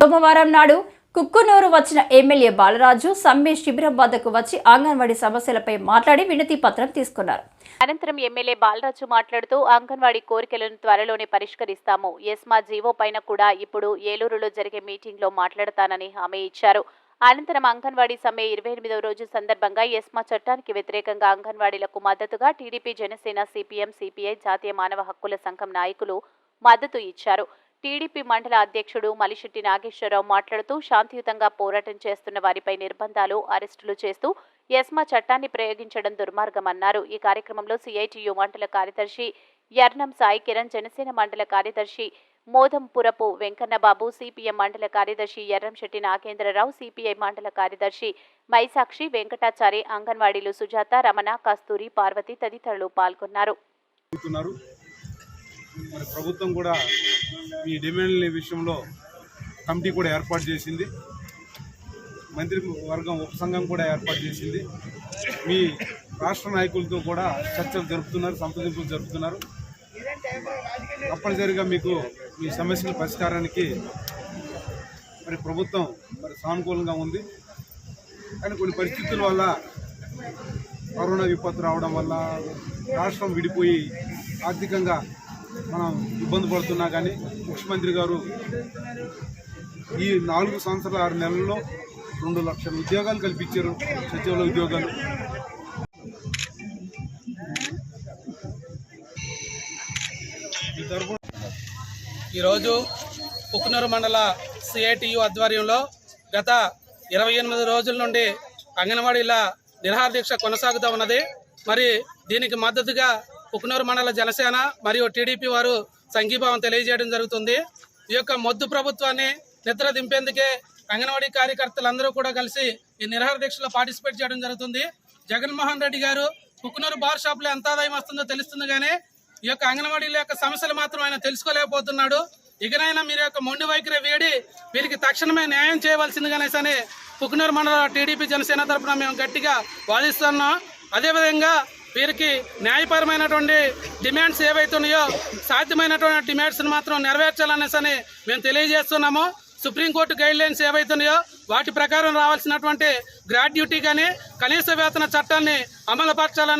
సోమవారం నాడు కుక్కునూరు వచ్చిన ఎమ్మెల్యే బాలరాజు సమ్మె శిబిరం వద్దకు వచ్చి అంగన్వాడీ సమస్యలపై మాట్లాడి వినతి పత్రం తీసుకున్నారు. అనంతరం ఎమ్మెల్యే బాలరాజు మాట్లాడుతూ అంగన్వాడీ కోరికలను త్వరలోనే పరిష్కరిస్తాము. ఎస్మా జీవో పైన కూడా ఇప్పుడు ఏలూరులో జరిగే మీటింగ్లో మాట్లాడతానని హామీ ఇచ్చారు. అనంతరం అంగన్వాడీ సమ్మె ఇరవై ఎనిమిదవ రోజు సందర్భంగా ఎస్మా చట్టానికి వ్యతిరేకంగా అంగన్వాడీలకు మద్దతుగా టీడీపీ జనసేన సిపిఎం సిపిఐ జాతీయ మానవ హక్కుల సంఘం నాయకులు మద్దతు ఇచ్చారు. టీడీపీ మండల అధ్యక్షుడు మలిశెట్టి నాగేశ్వరరావు మాట్లాడుతూ శాంతియుతంగా పోరాటం చేస్తున్న వారిపై నిర్బంధాలు అరెస్టులు చేస్తూ ఎస్మా చట్టాన్ని ప్రయోగించడం దుర్మార్గమన్నారు. ఈ కార్యక్రమంలో సిఐటియు మండల కార్యదర్శి యర్నం సాయి కిరణ్ జనసేన మండల కార్యదర్శి మోదంపురపు వెంకన్నబాబు సిపిఎం మండల కార్యదర్శి ఎర్రంశెట్టి నాగేంద్రరావు సిపిఐ మండల కార్యదర్శి మైసాక్షి వెంకటాచారి అంగన్వాడీలు సుజాత రమణ కస్తూరి పార్వతి తదితరులు పాల్గొన్నారు. మరి ప్రభుత్వం కూడా ఈ డిమాండ్ల విషయంలో కమిటీ కూడా ఏర్పాటు చేసింది. మంత్రి వర్గం ఉపసంఘం కూడా ఏర్పాటు చేసింది. మీ రాష్ట్ర నాయకులతో కూడా చర్చలు జరుపుతున్నారు సంప్రదింపులు జరుపుతున్నారు. తప్పనిసరిగా మీకు మీ సమస్యల పరిష్కారానికి మరి ప్రభుత్వం మరి సానుకూలంగా ఉంది. కానీ కొన్ని పరిస్థితుల వల్ల కరోనా విపత్తు రావడం వల్ల రాష్ట్రం విడిపోయి ఆర్థికంగా మనం ఇబ్బంది పడుతున్నా కానీ ముఖ్యమంత్రి గారు ఈ నాలుగు సంవత్సరాల ఆరు నెలల్లో రెండు లక్షల ఉద్యోగాలు కల్పించారు సచివాలయ ఉద్యోగాలు. ఈరోజు కుక్కునూరు మండల సిఐటియు ఆధ్వర్యంలో గత ఇరవై ఎనిమిది రోజుల నుండి అంగన్వాడీల నిరహార దీక్ష కొనసాగుతూ ఉన్నది. మరి దీనికి మద్దతుగా కుక్కునూరు మండల జనసేన మరియు టీడీపీ వారు సంఘీభావం తెలియజేయడం జరుగుతుంది. ఈ యొక్క మొద్దు ప్రభుత్వాన్ని నిద్ర దింపేందుకే అంగన్వాడీ కార్యకర్తలందరూ కూడా కలిసి ఈ నిరహార దీక్షలో పార్టిసిపేట్ చేయడం జరుగుతుంది. జగన్మోహన్ రెడ్డి గారు కుక్కునూరు బార్ షాప్లో ఎంత ఆదాయం వస్తుందో తెలుస్తుంది కానీ ఈ యొక్క అంగన్వాడీల యొక్క సమస్యలు మాత్రం ఆయన తెలుసుకోలేకపోతున్నాడు. ఇకనైనా మీరు యొక్క మొండి వైఖరి వేడి వీరికి తక్షణమే న్యాయం చేయవలసిందిగానేసని పుకునూరు మండల టీడీపీ జనసేన తరపున మేము గట్టిగా వాదిస్తున్నాం. అదేవిధంగా వీరికి న్యాయపరమైనటువంటి డిమాండ్స్ ఏవైతున్నాయో సాధ్యమైనటువంటి డిమాండ్స్ని మాత్రం నెరవేర్చాలనేసని మేము తెలియజేస్తున్నాము. సుప్రీంకోర్టు గైడ్ లైన్స్ ఏవైతున్నాయో వాటి ప్రకారం రావాల్సినటువంటి గ్రాడ్యుటీ కానీ కనీస వేతన చట్టాన్ని అమలుపరచాలని